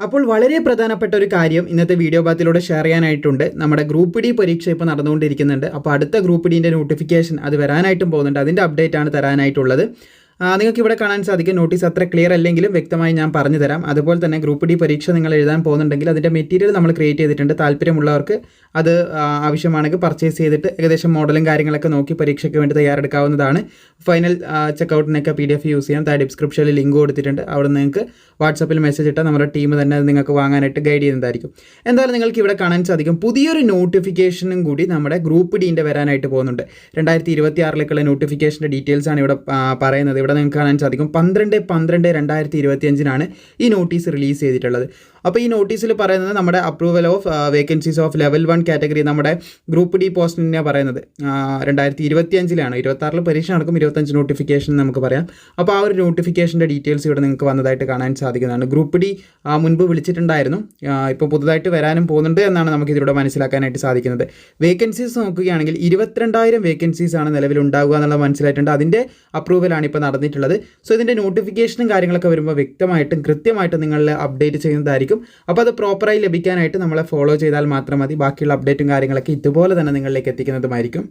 അപ്പോൾ വളരെ പ്രധാനപ്പെട്ട ഒരു കാര്യം ഇന്നത്തെ വീഡിയോ ഭാഗത്തിലൂടെ ഷെയർ ചെയ്യാനായിട്ടുണ്ട്. നമ്മുടെ ഗ്രൂപ്പ് ഡി പരീക്ഷ ഇപ്പോൾ നടന്നുകൊണ്ടിരിക്കുന്നുണ്ട്. അപ്പോൾ അടുത്ത ഗ്രൂപ്പ് ഡീന്റെ നോട്ടിഫിക്കേഷൻ അത് വരാനായിട്ടും പോകുന്നുണ്ട്. അതിന്റെ അപ്ഡേറ്റ് ആണ് തരാനായിട്ടുള്ളത്. നിങ്ങൾക്ക് ഇവിടെ കാണാൻ സാധിക്കും. നോട്ടീസ് അത്ര ക്ലിയർ അല്ലെങ്കിലും വ്യക്തമായി ഞാൻ പറഞ്ഞു തരാം. അതുപോലെ തന്നെ ഗ്രൂപ്പ് ഡി പരീക്ഷ നിങ്ങൾ എഴുതാൻ പോകുന്നുണ്ടെങ്കിൽ അതിന്റെ മെറ്റീരിയൽ നമ്മൾ ക്രിയേറ്റ് ചെയ്തിട്ടുണ്ട്. താല്പര്യമുള്ളവർക്ക് അത് ആവശ്യമാണെങ്കിൽ പർച്ചേസ് ചെയ്തിട്ട് ഏകദേശം മോഡലും കാര്യങ്ങളൊക്കെ നോക്കി പരീക്ഷയ്ക്ക് വേണ്ടി തയ്യാറെടുക്കാവുന്നതാണ്. ഫൈനൽ ചെക്കൗട്ടിനൊക്കെ പി ഡി എഫ് യൂസ് ചെയ്യാം. താഴെ ഡിസ്ക്രിപ്ഷനിൽ ലിങ്ക് കൊടുത്തിട്ടുണ്ട്. അവിടെ നിങ്ങൾക്ക് വാട്സപ്പിൽ മെസ്സേജ് ഇട്ടാൽ നമ്മുടെ ടീം തന്നെ അത് നിങ്ങൾക്ക് വാങ്ങാനായിട്ട് ഗൈഡ് ചെയ്യുന്നതായിരിക്കും. എന്തായാലും നിങ്ങൾക്ക് ഇവിടെ കാണാൻ സാധിക്കും. പുതിയൊരു നോട്ടിഫിക്കേഷനും കൂടി നമ്മുടെ ഗ്രൂപ്പ് ഡീന്റെ വരാനായിട്ട് പോകുന്നുണ്ട്. രണ്ടായിരത്തി ഇരുപത്തി ആറിലേക്കുള്ള നോട്ടിഫിക്കേഷന്റെ ഡീറ്റെയിൽസാണ് ഇവിടെ പറയുന്നത്. ഇവിടെ നിങ്ങൾക്ക് കാണാൻ സാധിക്കും. പന്ത്രണ്ട് പന്ത്രണ്ട് രണ്ടായിരത്തി ഇരുപത്തി അഞ്ചിനാണ് ഈ നോട്ടീസ് റിലീസ് ചെയ്തിട്ടുള്ളത്. അപ്പോൾ ഈ നോട്ടീസിൽ പറയുന്നത് നമ്മുടെ approval of vacancies of level one category നമ്മുടെ ഗ്രൂപ്പ് ഡി പോസ്റ്റിനെ പറയുന്നത്. രണ്ടായിരത്തി ഇരുപത്തി അഞ്ചിലാണ് ഇരുപത്താറിൽ പരീക്ഷ നടക്കും. ഇരുപത്തഞ്ച് നോട്ടിഫിക്കേഷൻ നമുക്ക് പറയാം. അപ്പോൾ ആ ഒരു നോട്ടിഫിക്കേഷന്റെ ഡീറ്റെയിൽസ് ഇവിടെ നിങ്ങൾക്ക് വന്നതായിട്ട് കാണാൻ സാധിക്കുന്നതാണ്. ഗ്രൂപ്പ് ഡി മുൻപ് വിളിച്ചിട്ടുണ്ടായിരുന്നു. ഇപ്പോൾ പുതുതായിട്ട് വരാനും പോകുന്നുണ്ട് എന്നാണ് നമുക്ക് ഇതിലൂടെ മനസ്സിലാക്കാനായിട്ട് സാധിക്കുന്നത്. വേക്കൻസീസ് നോക്കുകയാണെങ്കിൽ ഇരുപത്തിരണ്ടായിരം വേക്കൻസീസ് ആണ് നിലവിൽ ഉണ്ടാവുക എന്നുള്ളത് മനസ്സിലായിട്ടുണ്ട് അതിന്റെ അപ്രൂവലാണ് ഇപ്പോൾ നടന്നിട്ടുള്ളത്. സോ ഇതിന്റെ നോട്ടിഫിക്കേഷനും കാര്യങ്ങളൊക്കെ വരുമ്പോൾ വ്യക്തമായിട്ടും കൃത്യമായിട്ടും നിങ്ങളിൽ അപ്ഡേറ്റ് ചെയ്യുന്നതായിരിക്കും. അപ്പോൾ അത് പ്രോപ്പറായി ലഭിക്കാനായിട്ട് നമ്മളെ ഫോളോ ചെയ്താൽ മാത്രം മതി. ബാക്കിയുള്ള അപ്ഡേറ്റും കാര്യങ്ങളൊക്കെ ഇതുപോലെ തന്നെ നിങ്ങളിലേക്ക് എത്തിക്കുന്നതുമായിരിക്കും.